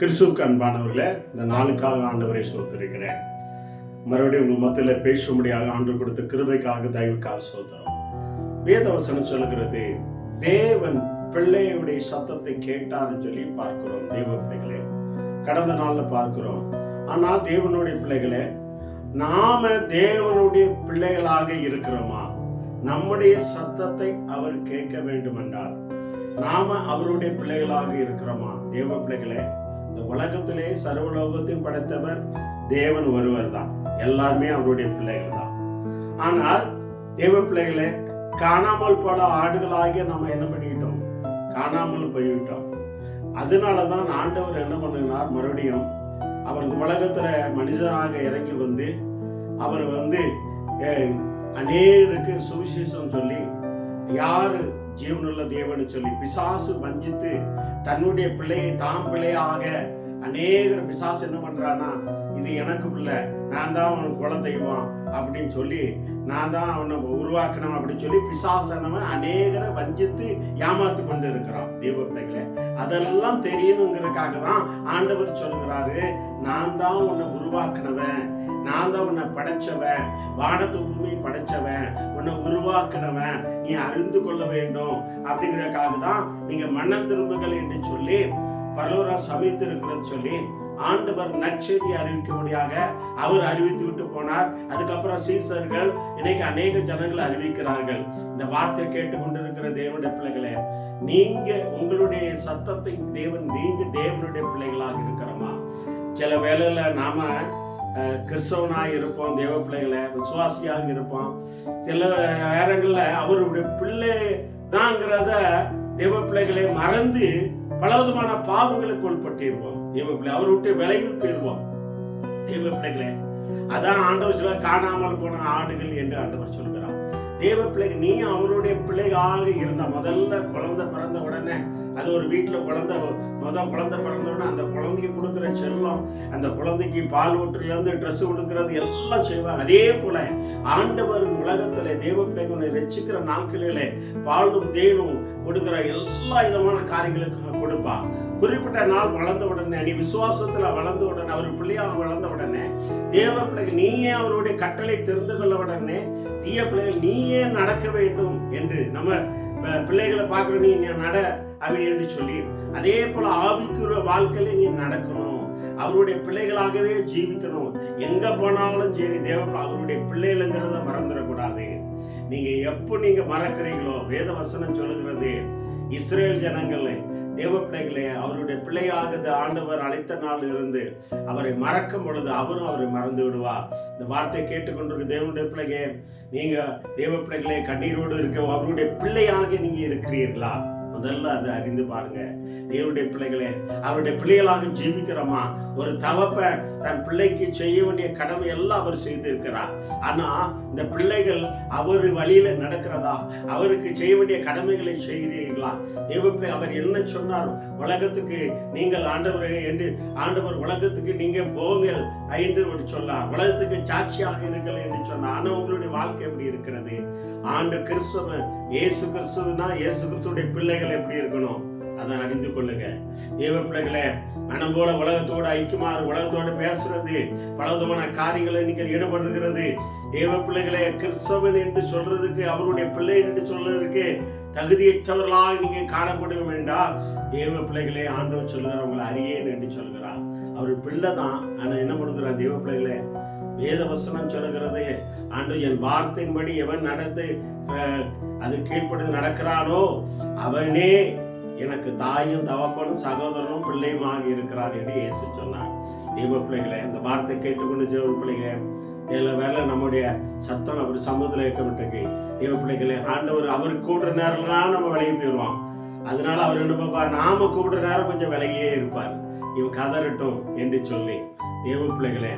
கிறிஸ்துவுக்கு அன்பானவர்களே இந்த நாளுக்காக ஆண்டவரை சோத்திருக்கிறேன். மறுபடியும் உங்கள் மத்தியில் பேசும்படியாக ஆண்டு கொடுத்த கிருபைக்காக தயவுக்காக சோத்திரம். வேதவசனம் சொல்லுகிறது தேவன் பிள்ளையுடைய சத்தத்தை கேட்டார்னு சொல்லி பார்க்கிறோம் தேவ பிள்ளைகளே. கடந்த நாள்ல பார்க்கிறோம். ஆனால் தேவனுடைய பிள்ளைகளே நாம தேவனுடைய பிள்ளைகளாக இருக்கிறோமா? நம்முடைய சத்தத்தை அவர் கேட்க வேண்டும் என்றால் நாம அவருடைய பிள்ளைகளாக இருக்கிறோமா? தேவ பிள்ளைகளே இந்த உலகத்திலே சர்வலோகத்தையும் படைத்தவர் தேவன் ஒருவர் தான் எல்லாருமே அவருடைய பிள்ளைகள் தான் ஆனால் தேவ பிள்ளைகளை காணாமல் போல ஆடுகளாகிய நம்ம என்ன பண்ணிக்கிட்டோம்? காணாமல் போய்விட்டோம். அதனால தான் ஆண்டவர் என்ன பண்ணுகிறார் மறுபடியும் அவர் இந்த உலகத்துல மனிதனாக இறங்கி வந்து அவர் வந்து அநேருக்கு அநேகருக்கு சுவிசேஷம் சொல்லி யாரு ஜீவனுள்ள தேவன்னு சொல்லி பிசாசு வஞ்சித்து தன்னுடைய பிள்ளையை தாம் பிள்ளையாக அநேகர் பிசாசு என்ன பண்றானா இது எனக்கு பிள்ளை நான் தான் அவனுக்கு குலதெய்வம் அப்படின்னு சொல்லி நான் தான் அவனை உருவாக்கணும் அப்படின்னு சொல்லி பிசாசனவன் அநேகரை வஞ்சித்து ஏமாத்து கொண்டு இருக்கிறான் தெய்வ பிள்ளைகளை அதெல்லாம் தெரியணுங்கிறதுக்காக தான் ஆண்டவர் சொல்கிறாரு நான் தான் உன்னை உருவாக்குனவன் நான் தான் உன்னை படைச்சவன் வானத்து உண்மை படைச்சவன் உன்னை உருவாக்குனவன் நீ அறிந்து கொள்ள வேண்டும். அப்படிங்கிறதுக்காக தான் நீங்க மன திரும்புகள் என்று சொல்லி பரலோரா சமைத்திருக்கிறது சொல்லி ஆண்டவர் நச்செய்தி அறிவிக்கும்படியாக அவர் அறிவித்து விட்டு போனார். அதுக்கப்புறம் சீசர்கள் இன்னைக்கு அநேக ஜனங்கள் அறிவிக்கிறார்கள். இந்த வார்த்தை கேட்டுக்கொண்டிருக்கிற தேவனுடைய பிள்ளைகளே நீங்க உங்களுடைய சத்தத்தை தேவன் நீங்க தேவனுடைய பிள்ளைகளாக இருக்கிறோமா? சில வேளையில நாம அஹ், கிறிஸ்தவனாக இருப்போம் தேவ பிள்ளைகளை விசுவாசியாக இருப்போம். சில நேரங்களில் அவருடைய பிள்ளை தாங்கிறத தேவ பிள்ளைகளை மறந்து பல விதமான பாவங்களுக்கு உள்பட்டிருவோம் தேவ பிள்ளை அவர் விட்டு விலகி போயிருவோம் தேவ பிள்ளைகளே அதான் ஆண்டவர் சொல்ல காணாமல் போன ஆடுகள் என்று ஆண்டவர் சொல்கிறார். தேவ பிள்ளைகள் நீ அவருடைய பிள்ளைகளாக இருந்த முதல்ல குழந்தை பிறந்த உடனே அது ஒரு வீட்டில் குழந்தை முதல் குழந்தை பிறந்த உடனே அந்த குழந்தைக்கு கொடுக்குற செல்லம் அந்த குழந்தைக்கு பால் ஊற்றுலேருந்து ட்ரெஸ் கொடுக்கறது எல்லாம் செய்வாங்க அதே போல ஆண்டவர் உலகத்துல தேவ பிள்ளைகளை ரசிக்கிற நாட்களிலே பாலும் தேனும் கொடுக்கிற எல்லா விதமான காரியங்களுக்கும் கொடுப்பா. குறிப்பிட்ட நாள் வளர்ந்த உடனே நீ விசுவாசத்துல வளர்ந்த உடனே அவர் பிள்ளையாக வளர்ந்த உடனே தேவ பிள்ளைகள் நீயே அவருடைய கட்டளை தெரிந்து கொள்ள உடனே தீய பிள்ளைகள் நீயே நடக்க வேண்டும் என்று நம்ம பிள்ளைகளை பார்க்குற நீ நீ நட அப்படின்னு என்று சொல்லி அதே போல ஆவிக்குற வாழ்க்கையில நீ நடக்கணும். அவருடைய பிள்ளைகளாகவே ஜீவிக்கணும். எங்க போனாலும் சரி தேவ அவருடைய பிள்ளைகளுங்கிறத மறந்துடக்கூடாது. நீங்க எப்போ நீங்க மறக்கிறீங்களோ வேத வசனம் சொல்லுகிறது இஸ்ரேல் ஜனங்கள் தேவ பிள்ளைகளே அவருடைய பிள்ளையாக ஆண்டவர் அழைத்த நாள் இருந்து அவரை மறக்கும் பொழுது அவரும் அவரை மறந்து விடுவார். இந்த வார்த்தையை கேட்டுக்கொண்டிருக்க தேவனுடைய பிள்ளைங்க நீங்க தேவ பிள்ளைகளே கண்ணீரோடு இருக்க அவருடைய பிள்ளையாக நீங்க இருக்கிறீர்களா? முதல்ல அதை அறிந்து பாருங்க. தேவனுடைய பிள்ளைகளே அவருடைய பிள்ளைகளாக ஜீவிக்கிறோமா? ஒரு தவப்பன் தன் பிள்ளைக்கு செய்ய வேண்டிய கடமை எல்லாம் அவர் செய்திருக்கிறார். ஆனா இந்த பிள்ளைகள் அவர் வழியில நடக்கிறதா? அவருக்கு செய்ய வேண்டிய கடமைகளை செய்கிறீர்களா? தேவ அவர் என்ன சொன்னார்? உலகத்துக்கு நீங்கள் ஆண்டவர் என்று ஆண்டவர் உலகத்துக்கு நீங்க போங்கள் என்று ஒரு சொன்னார். உலகத்துக்கு சாட்சியாக இருங்கள் என்று சொன்னார். ஆனா உங்களுடைய வாழ்க்கை எப்படி இருக்கிறது? ஆண்டு கிறிஸ்தவன் இயேசு கிறிஸ்துவனா இயேசு கிறிஸ்துடைய பிள்ளைகள் எப்படி இருக்கணும்? அதை அறிந்து கொள்ளுங்க. தேவ பிள்ளைகளே மனம் போல உலகத்தோடு ஐக்கியமாக உலகத்தோடு பேசுறது பலவிதமான காரியங்களை நீங்கள் ஈடுபடுகிறது தேவ பிள்ளைகளை கிறிஸ்தவன் என்று சொல்றதுக்கு அவருடைய பிள்ளை என்று சொல்றதுக்கு தகுதியற்றவர்களாக நீங்க காணப்பட வேண்டாம் தேவ பிள்ளைகளே ஆண்டவர் சொல்கிறார் உங்களை அறியேன் என்று சொல்கிறார் அவர் பிள்ளை தான் ஆனா என்ன பண்ணுகிறார் தேவ பிள்ளைகளே? வேத வசனம் ஆண்டு என் வார்த்தையின்படி எவன் நடந்து அது கீழ்ப்படிந்து நடக்கிறானோ அவனே எனக்கு தாயும் தவப்பனும் சகோதரனும் பிள்ளையுமாக இருக்கிறார் என்று இயேசு சொன்னார். தெய்வ பிள்ளைகளை இந்த வார்த்தை கேட்டுக்கொண்டு ஜெவ பிள்ளைங்க எல்லா வேலை நம்முடைய சத்தம் அவர் சமூகத்தில் இருக்க விட்டுருக்கு தெய்வ பிள்ளைகளே ஆண்டவர் அவர் கூடுற நேரம்லாம் நம்ம விலகி போயிடுவோம் அதனால அவர் என்ன பார்ப்பார்? நாம கூப்பிடுற நேரம் கொஞ்சம் விலகியே இருப்பார். இவன் கதறட்டும் என்று சொல்லி தேவ பிள்ளைகளே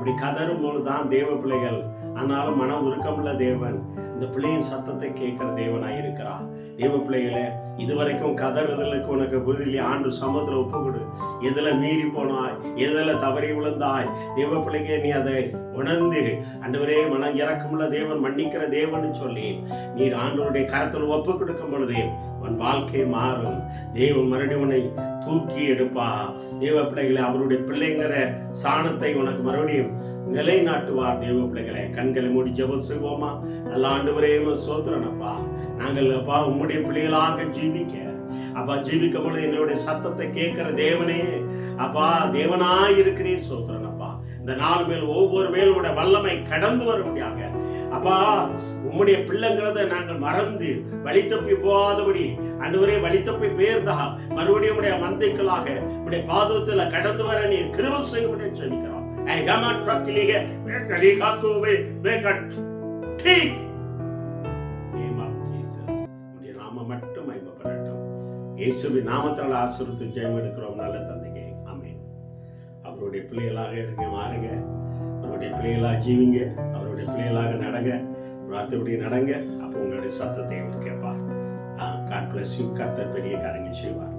அப்படி கதறும் போது தான் தேவ பிள்ளைகள் ஆனாலும் மனம் உருக்கமுள்ள தேவன் இந்த பிள்ளையின் சத்தத்தை கேட்கிற தேவனாக இருக்கிறா தேவ பிள்ளைகளே இதுவரைக்கும் கதறுதலுக்கு உனக்கு புதிலி ஆண்டு சமத்துல ஒப்பு கொடு எதுல மீறி போனாய்? எதுல தவறி விழுந்தாய்? தேவ பிள்ளைங்க நீ அதை உணர்ந்து ஆண்டவரே மனம் இறக்கமுள்ள தேவன் மன்னிக்கிற தேவன் சொல்லி நீர் ஆண்டவருடைய கரத்தில் ஒப்பு கொடுக்கும் பொழுது உன் வாழ்க்கை மாறும். தேவன் மறுபடியும் உன்னை தூக்கி எடுப்பா. தேவ பிள்ளைகளை அவருடைய பிள்ளைங்கிற சாணத்தை உனக்கு மறுபடியும் நிலைநாட்டுவார். தேவ பிள்ளைகளை கண்களை மூடி ஜபம் செய்வோமா? நல்ல ஆண்டு வரையும் சோதரனப்பா நாங்கள் அப்பா உம்முடைய பிள்ளைகளாக ஜீவிக்க. அப்பா ஜீவிக்கும் பொழுது எங்களுடைய சத்தத்தை கேட்கிற தேவனே. அப்பா தேவனாய் இருக்கிறீர் சோதரனப்பா இந்த நாள் மேல் ஒவ்வொரு மேலும் உடைய வல்லமை கடந்து வரும்படியாக அப்பா உம்முடைய பிள்ளைங்கிறத நாங்கள் மறந்து வழி தப்பி போகாதபடி அன்றுவரே வழி தப்பி பேர்ந்தா மறுபடியும் உடைய மந்தைகளாக உடைய பாதத்துல கடந்து வர நீர் கிருப செய்ய சொல்லிக்கிறோம் I command name of Jesus உடைய நாம மட்டும் மகிமைப்படட்டும். இயேசுவின் நாமத்தால் ஆசிரியத்து ஜெயம் எடுக்கிறோம். நல்ல தந்தைங்க அவருடைய பிள்ளைகளாக இருங்க மாறுங்க. அவருடைய பிள்ளைகளாக ஜீவிங்க. அவருடைய பிள்ளைகளாக நடங்க வார்த்தைப்படி நடங்க. அப்போ உங்களுடைய சத்தத்தை அவர் கேட்பார். காட் பிளஸ் யூ கர்த்தர் பெரிய காரியங்கள் செய்வார்.